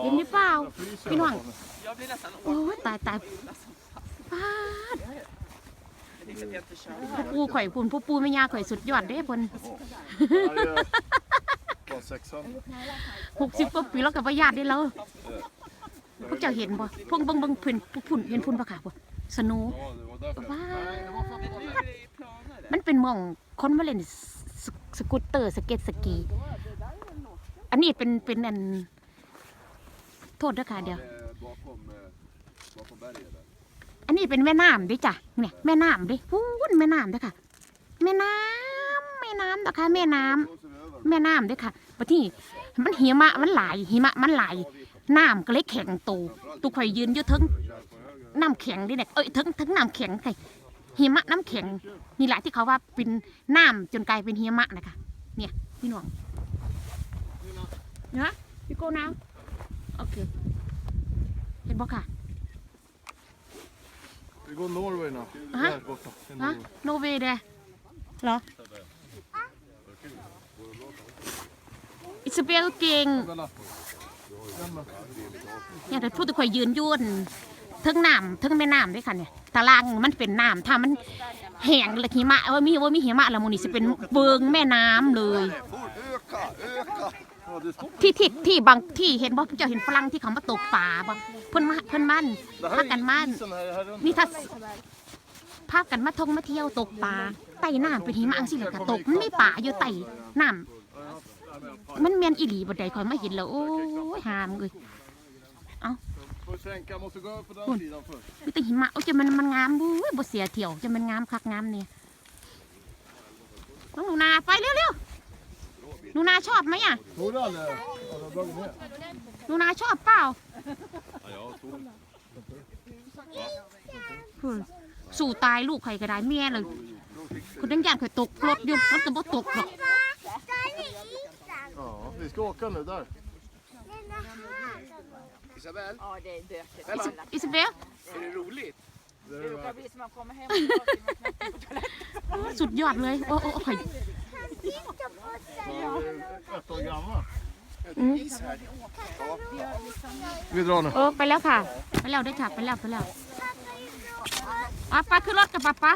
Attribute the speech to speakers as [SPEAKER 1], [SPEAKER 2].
[SPEAKER 1] เห็นหรือเปล่า
[SPEAKER 2] Fryser
[SPEAKER 1] Vill du ha
[SPEAKER 2] jag
[SPEAKER 3] blir nästan
[SPEAKER 1] โอ้ยตายตายปาด
[SPEAKER 3] Jag tänkte att jag inte kör.
[SPEAKER 1] ผู้ปูข่อยพุ่นผู้ปูไม่ยาข่อยสุดยอดเด้เพิ่น
[SPEAKER 2] Var sexan.
[SPEAKER 1] หกสิบกว่าปีแล้วกับว่าญาติได้แล้วพวกเจ้าเห็นบ่พวกเบิ่งเบิ่งเพิ่นพุ่นเห็นพุ่นปะค่ะบ่สนว์
[SPEAKER 2] Ja, det var därför.
[SPEAKER 1] ว้า
[SPEAKER 3] Men nu är det i planer.
[SPEAKER 1] มันเป็นหมองคนมาเล่นสสกูตเตอร์สเก็ตสกี อันนี้เป็นเป็นอัน โทษนะคะเดี๋ยว
[SPEAKER 2] bakom, eh, bakom berget där.
[SPEAKER 1] อันนี้เป็นแม่น้ำดิจ้ะเนี่ยแม่น้ำดิพูนแม่น้ำเด้อค่ะ แม่น้ำแม่น้ำนะคะแม่น้ำ
[SPEAKER 2] Blåser vi över.
[SPEAKER 1] แม่น้ำเด้วยค่ะปะที่มันหิมะมันไหลายหิมะมันไหลายน้ำก็เลยแข็งโตตุข่อยยืนอยู่เทั้งน้ำแข็งดิเนี่ยเอ้ยเทั้งเทั้งน้ำแข็งไข่หิมะน้ำแข็ง นี่แหละที่เขาว่าเป็นน้ำจนกลายเป็นหิมะนะคะ เนี่ยพี่น้องนะพี่โก้นะ โอเค เห็นบ่ค่ะ
[SPEAKER 2] Vi går Norway nu.
[SPEAKER 1] Aha.
[SPEAKER 2] Där borta. Det är
[SPEAKER 1] ฮะ
[SPEAKER 2] Norway.
[SPEAKER 1] โนเวเดเหรออิสเบลเก่ง
[SPEAKER 2] Bella. Den med.
[SPEAKER 1] เนี่ยแต่พูดถึงข่อยยืนยุ่นเทั้งน้ำเทั้งแม่น้ำด้วยค่ะเนี่ยตารางมันเป็นน้ำถ้ามันแห้งเลยหิมะว่ามีว่ามีหิมะแล้วมูนี่จะเป็นเบิงแม่น้ำเลย
[SPEAKER 2] Öka, öka! Ja, det stoppar.
[SPEAKER 1] ที่ที่ที่บางที่เห็นบ่เจ้าเห็นฝรั่งที่เขามาตกปลาบ่เพิ่นมาเพิ่นมัน
[SPEAKER 2] Det
[SPEAKER 1] พา
[SPEAKER 2] här
[SPEAKER 1] กัน
[SPEAKER 2] är
[SPEAKER 1] มัน
[SPEAKER 2] isen här, här runt.
[SPEAKER 1] นี่ถ้าพากันมาท่องมาเที่ยวตกปลาใต้น้ำเป็นหิมะอังสิเลยค่ะตกมันไม่ป่าอยู่ใต้น้ำมันเมียนอีหลีบ่ได้ข่อยมาเห็นแล้วโอ้ยหามเลย
[SPEAKER 2] Får sänka, måste gå över på den
[SPEAKER 1] Hon.
[SPEAKER 2] sidan först.
[SPEAKER 1] มีแต่หิมะโอ้ยจะมันมันงามบุ้ยบ่เสียเที่ยวจะมันงามคักงามเนี่ยน้องหนูนาไปเร็วๆ หนูนาชอบไหมอะ
[SPEAKER 2] Tog du den? Ja, du har dragit ner.
[SPEAKER 1] หนูนาชอบเปล่า
[SPEAKER 2] Ja, jag tog den.
[SPEAKER 1] อืมสู่ตายลูกใครก็ได้เมียเลยคนดังยานข่อยตกรถอยู่มันก็บ่ตกหรอก
[SPEAKER 2] Ja, vi ska åka nu där.
[SPEAKER 4] Isabel,
[SPEAKER 3] Ja, det är dökigt.
[SPEAKER 1] อิสอิสเบล
[SPEAKER 4] är det roligt?
[SPEAKER 2] Det
[SPEAKER 3] Det
[SPEAKER 2] är
[SPEAKER 3] råkar
[SPEAKER 2] det
[SPEAKER 3] bli som man kommer hem och man knappt på toaletten.
[SPEAKER 1] สุดยอดเลย โอ้โอ้ข่อย
[SPEAKER 2] Vi drar nu.
[SPEAKER 1] เออไปแล้วค่ะ ไปแล้วได้อค่ะ ไปแล้วไปแล้วอะไปขึ้นรถกับป๊าป๊า